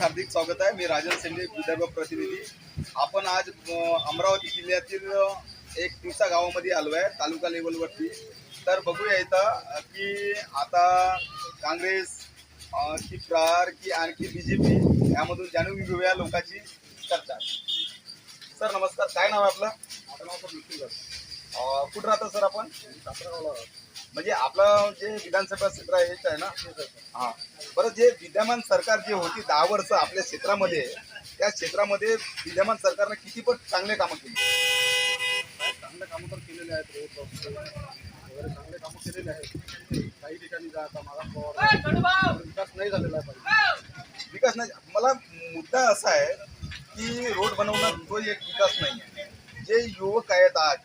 हार्दिक स्वागत आहे. मी राजन शिंदे विदर्भ प्रतिनिधी. आपण आज अमरावती जिल्ह्यातील एक दिवसा गावामध्ये आलो आहे तालुका लेवलवरती. तर बघूया इथं की आता काँग्रेस की प्रहार की आणखी बी जे पी यामधून जाणून घेऊया लोकांची चर्चा. सर नमस्कार. काय नाव आहे आपलं? माझं नाव सर निखिल कुठं राहतो सर आपण? राहतो. म्हणजे आपलं जे विधानसभा क्षेत्र आहे हेच आहे ना? हा. बरं जे विद्यमान सरकार जे होती दहा वर्ष आपल्या क्षेत्रामध्ये त्या क्षेत्रामध्ये विद्यमान सरकारने किती पण चांगले कामं केली. चांगले कामं तर केलेले आहेत रोड रस्ते वगैरे चांगले कामं केलेले आहेत. काही ठिकाणी जा आता मागास विकास नाही झालेला आहे. पाहिजे विकास नाही मला मुद्दा असा आहे की रोड बनवणं तो एक विकास नाही आहे जे युवक आहेत आज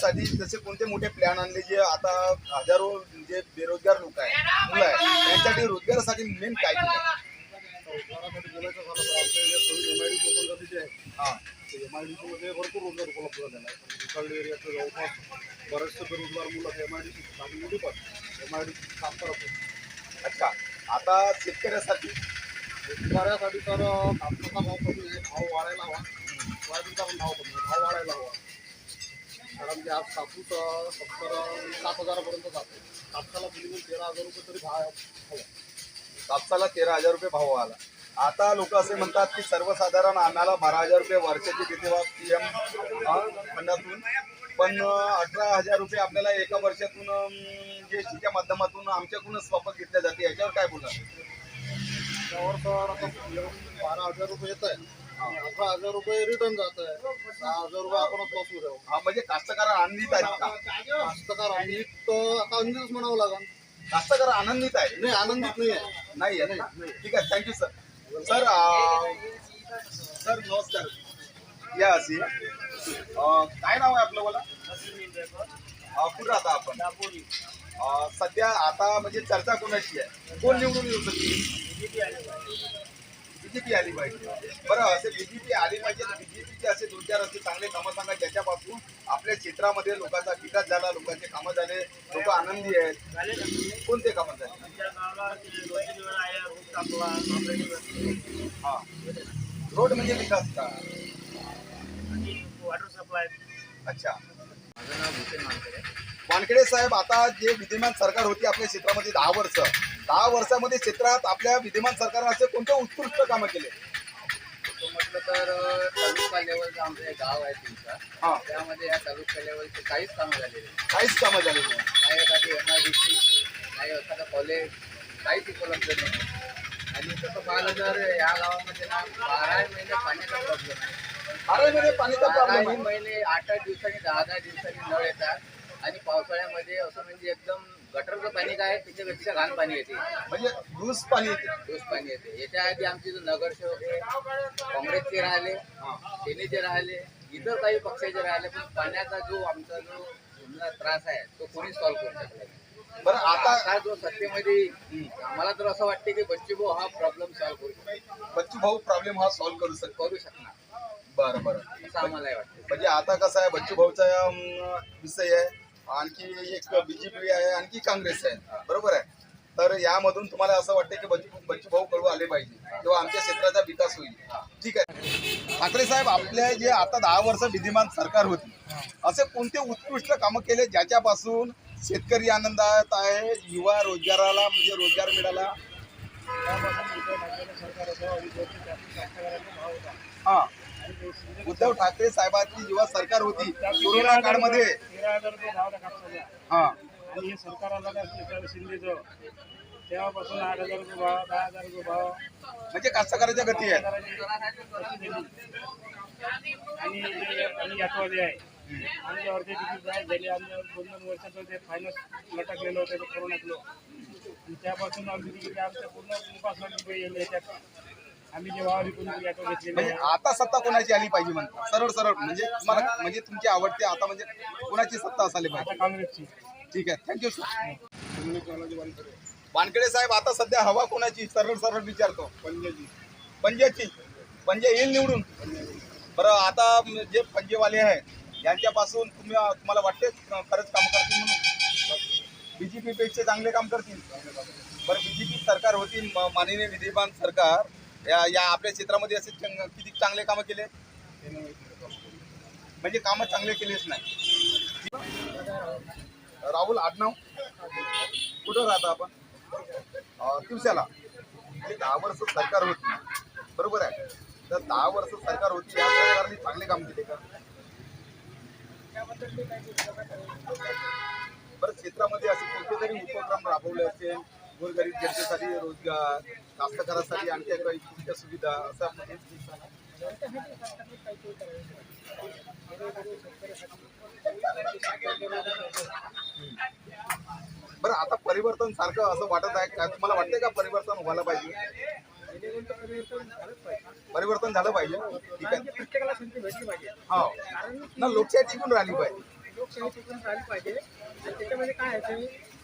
साठी जसे कोणते मोठे प्लॅन आणले जे आता हजारो जे बेरोजगार लोक आहेत मुलं आहेत त्यांच्यासाठी रोजगारासाठी मेन काय रोजगारासाठी बोलायचं झालं तर आमच्या एरियात थोडी एम आय डी ओपन आहे हां. ते एम आय डी मध्ये भरपूर रोजगार उपलब्ध झालेला आहे पण एरियाचं जवळपास बरेचसे बेरोजगार मुलं एम आय डी चांगली मुली पण एम आय डी काम करत आहेत अच्छा. आता शेतकऱ्यासाठी? शेतकऱ्यासाठी तर कापसाचा भाव कमी आहे भाव वाढायला हवा. सोयाबीनचा पण भाव कमी आहे भाव वाढायला हवा. कारण की आज कापूस सत्तर सात हजारापर्यंत जातो. कापसाला मिनिमम तेरा हजार रुपये तरी भाव हवा कापसाला तेरा हजार रुपये भाव आला. आता लोक असे म्हणतात की सर्वसाधारण आम्हाला बारा हजार रुपये वर्षाचे देते बा पी एम फंडातून पण अठरा हजार रुपये आपल्याला एका वर्षातून जी टीच्या माध्यमातून आमच्याकडूनच वापस घेतल्या जाते. याच्यावर काय बोला त्यावर आता बारा हजार रुपये येत आहे अठरा हजार रुपये रिटर्न जात आहे दहा हजार रुपये आपणच लॉस होऊ हा म्हणजे कास्तकार आनंदित आहेत का? कास्तकार आम्ही तर आता अंजीच म्हणावं लागेल. कास्तकार आनंदित आहे नाही आनंदित नाही आहे नाही. आहे ना? ठीक आहे thank you sir sir um, sir नमस्कार. या अशी. काय नाव आहे आपलं मला अं, कुठं राहता आपण? अं, सध्या आता म्हणजे चर्चा कोणाची आहे? कोण निवडून येऊ शकते? बीजेपी आली पाहिजे. बरं असे बीजेपी आली पाहिजे बीजेपीचे असे दोन चार असे चांगले कामं सांगा ज्याच्यापासून आपल्या क्षेत्रामध्ये लोकांचा विकास झाला लोकांचे कामं झाले लोक आनंदी आहेत. कोणते कामं झाले? हा. रोड म्हणजे विकास का? वॉटर सप्लाय अच्छा. माझं नाव भूषण मानकरे वानखेडे साहेब आता जे विद्यमान सरकार होती आपल्या क्षेत्रामध्ये दहा वर्ष दहा वर्षामध्ये क्षेत्रात आपल्या विद्यमान सरकारनं असे कोणते उत्कृष्ट कामं केले? म्हटलं तर तालुका लेवलचं आमचं एक गाव आहे तुमचा. हा. त्यामध्ये या तालुका लेवलचे काहीच कामं झालेले नाही. काहीच कामं झालेली नाही. नाही एखादी एम आय डी सी नाही एखादं कॉलेज काहीच उपलब्ध नाही. आणि तसं पाहिलं तर या गावामध्ये ना बारा महिने पाण्याचा प्रॉब्लेम आहे. बारावीमध्ये पाणीचा प्रॉब्लेम बाराही आहे. महिने आठ आठ दिवसांनी दहा दहा दिवसांनी नळ येतात. पावसाळ्यामध्ये असं म्हणजे एकदम गटरचं पाणी काय आहे, त्याच्यापेक्षा घाण पाणी येते. म्हणजे लूज पाणी येते. दिवस पाणी येते. याच्या आधी आमचे जो नगरसेवक आहे काँग्रेसचे राहिले. सेनेचे राहिले इतर काही पक्षाचे राहिले पण पाण्याचा जो आमचा जो त्रास आहे तो कोणी सॉल्व्ह करू शकला नाही. बरं आता आता जो सत्तेमध्ये आम्हाला तर असं वाटते की बच्चूभाऊ हा प्रॉब्लेम सॉल्व्ह करू शकतो. बच्चू भाऊ प्रॉब्लेम हा सॉल्व्ह करू शकतो. करू शकणार. बरं बरं. असं आम्हाला वाटतं. म्हणजे आता कसं आहे बच्चू भाऊचा अं, विषय आहे. आणखी एक बीजेपी आहे आणखी काँग्रेस आहे. बरोबर आहे? तर यामधून तुम्हाला असं वाटतं की बच्चू बच्चू भाऊ कडू आले पाहिजे तेव्हा आमच्या क्षेत्राचा विकास होईल. ठीक आहे. ठाकरे साहेब आपल्या जे आता दहा वर्ष विद्यमान सरकार होती असे कोणते उत्कृष्ट कामं केले ज्याच्यापासून शेतकरी आनंदात आहे युवा रोजगाराला म्हणजे रोजगार मिळाला? हा. उद्धव ठाकरे साहेबांची जेव्हा सरकार होती कोरोना काळमध्ये. तेरा हजार रुपये भाव हा. आणि हे सरकार आलं का शिंदेचं. तेव्हापासून आठ हजार रुपये भाव दहा हजार रुपये भाव. म्हणजे कास्तकाराच्या गती आहे. आणि आम्ही याटवाले आहे. आमच्यावरचे तिकीट जाहीर झाले आमच्या दोन दोन वर्षाचं ते फायनान्स लटकलेलं होतं ते कोरोनातलं. आणि त्यापासून आमची तिकीट आमच्या पूर्ण लाख रुपये येले याच्यात. आम्ही म्हणजे आहे. आता सत्ता कोणाची आली पाहिजे म्हणता? सरळ सरळ. म्हणजे तुम्हाला म्हणजे तुमची आवडते आता म्हणजे कोणाची सत्ता असायला पाहिजे? काँग्रेसची. ठीक आहे. थँक्यू सर वानखेडे साहेब आता सध्या हवा कोणाची? सरळ सरळ विचारतो. पंजाबी. पंजाची पंजे येईल निवडून? बरं आता जे पंजेवाले आहेत यांच्यापासून तुम्ही तुम्हाला वाटते खरंच काम करतील म्हणून? बीजेपी पेक्षा चांगले काम करतील. बरं बीजेपी सरकार होती माननीय विद्यमान सरकार. या या आपल्या क्षेत्रामध्ये असे किती चांगले कामं केले? म्हणजे कामं चांगले केलेच नाही. राहुल आडनाव? कुठं राहता आपण? अं, दिवसाला म्हणजे दहा वर्ष सरकार होती बरोबर आहे? तर दहा वर्ष सरकार होती या सरकारने चांगले काम केले का? बरं क्षेत्रामध्ये असे कोणते तरी उपक्रम राबवले असेल? गोरगरीब जनतेसाठी रोजगार कास्तकारासाठी आणखी काही सुविधा सुविधा असं बरं आता परिवर्तन सारखं असं वाटत आहे का? तुम्हाला वाटतंय का परिवर्तन व्हायला पाहिजे? परिवर्तन झालं पाहिजे. ठीक आहे. प्रत्येकाला संधी भेटली पाहिजे. हो. कारण ना लोकशाही टिकून राहिली पाहिजे. लोकशाही टिकून राहिली पाहिजे. त्याच्यामध्ये काय आहे